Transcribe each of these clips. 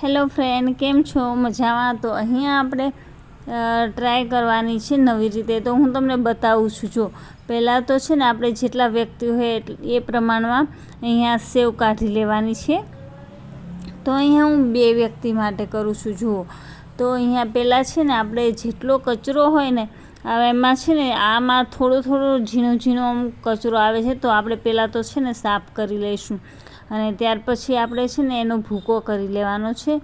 Hello friend કેમ છો? મજામાં? તો અહીંયા આપણે ટ્રાય કરવાની છે નવી રીતે. તો હું તમને બતાવું છું, જો. પહેલાં તો છે ને આપણે જેટલા વ્યક્તિ હોય એ પ્રમાણમાં અહીંયા સેવ કાઢી લેવાની છે. તો અહીંયા હું બે વ્યક્તિ માટે કરું છું, જુઓ. તો અહીંયા પહેલાં છે ને આપણે જેટલો કચરો હોય ને એમાં છે ને આમાં થોડો થોડો ઝીણો ઝીણો કચરો આવે છે, તો આપણે પહેલાં તો છે ને સાફ કરી લઈશું. અને ત્યાર પછી આપણે છે ને એનો ભૂકો કરી લેવાનો છે.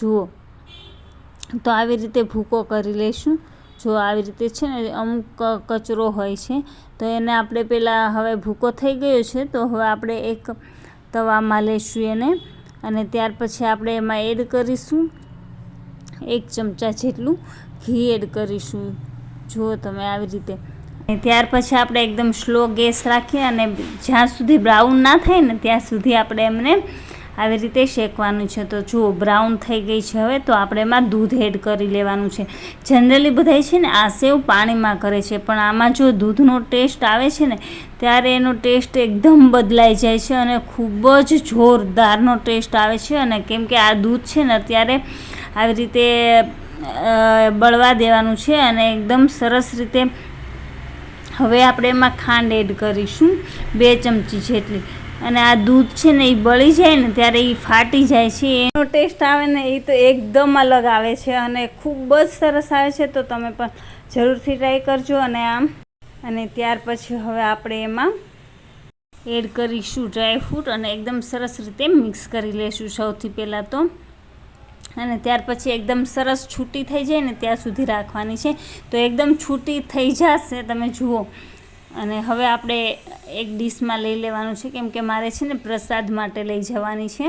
જુઓ. તો આવી રીતે ભૂકો કરી લઈશું. જો આવી રીતે છે ને અમુક કચરો હોય છે, તો એને આપણે પહેલાં હવે ભૂકો થઈ ગયો છે, તો હવે આપણે એક તવામાં લઈશું એને. અને ત્યાર પછી આપણે એમાં એડ કરીશું. એક ચમચા જેટલું ઘી એડ કરીશું. જુઓ તમે આવી રીતે. ત્યાર પછી આપણે એકદમ સ્લો ગેસ રાખીએ અને જ્યાં સુધી બ્રાઉન ના થાય ને ત્યાં સુધી આપણે એમને આવી રીતે શેકવાનું છે. તો જુઓ, બ્રાઉન થઈ ગઈ છે હવે, તો આપણે એમાં દૂધ એડ કરી લેવાનું છે. જનરલી બધાય છે ને આ સેવ પાણીમાં કરે છે, પણ આમાં જો દૂધનો ટેસ્ટ આવે છે ને, ત્યારે એનો ટેસ્ટ એકદમ બદલાઈ જાય છે અને ખૂબ જ જોરદારનો ટેસ્ટ આવે છે. અને કેમ કે આ દૂધ છે ને અત્યારે આવી રીતે બળવા દેવાનું છે અને એકદમ સરસ રીતે હવે આપણે એમાં ખાંડ એડ કરીશું, બે ચમચી જેટલી. અને આ દૂધ છે ને એ બળી જાય ને ત્યારે એ ફાટી જાય છે. એનો ટેસ્ટ આવે ને એ તો એકદમ અલગ આવે છે અને ખૂબ જ સરસ આવે છે, તો તમે પણ જરૂરથી ટ્રાય કરજો. અને આમ, અને ત્યાર પછી હવે આપણે એમાં એડ કરીશું ડ્રાયફ્રૂટ અને એકદમ સરસ રીતે મિક્સ કરી લઈશું સૌથી પહેલાં તો અને ત્યાર પછી એકદમ સરસ છૂટી થઈ જાય ને ત્યાં સુધી રાખવાની છે. તો એકદમ છૂટી થઈ જશે, તમે જુઓ. અને હવે આપણે એક ડીશમાં લઈ લેવાનું છે, કેમ કે મારે છે ને પ્રસાદ માટે લઈ જવાની છે.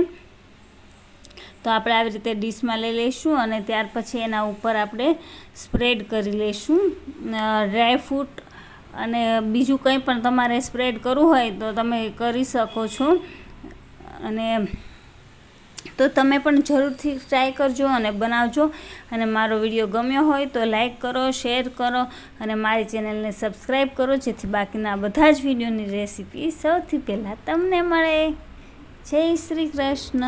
તો આપણે આવી રીતે ડીશમાં લઈ લઈશું અને ત્યાર પછી એના ઉપર આપણે સ્પ્રેડ કરી લઈશું. ડ્રાયફ્રૂટ અને બીજું કંઈ પણ તમારે સ્પ્રેડ કરવું હોય તો તમે કરી શકો છો. અને તો તમે પણ જરૂરથી ટ્રાય કરજો અને બનાવજો. અને મારો વીડિયો ગમ્યો હોય તો લાઈક કરો શેર કરો અને મારી ચેનલને સબસ્ક્રાઈબ કરો, જેથી બાકીના બધા જ વિડીયોની રેસીપી સૌથી પહેલાં તમને મળે. જય શ્રી કૃષ્ણ.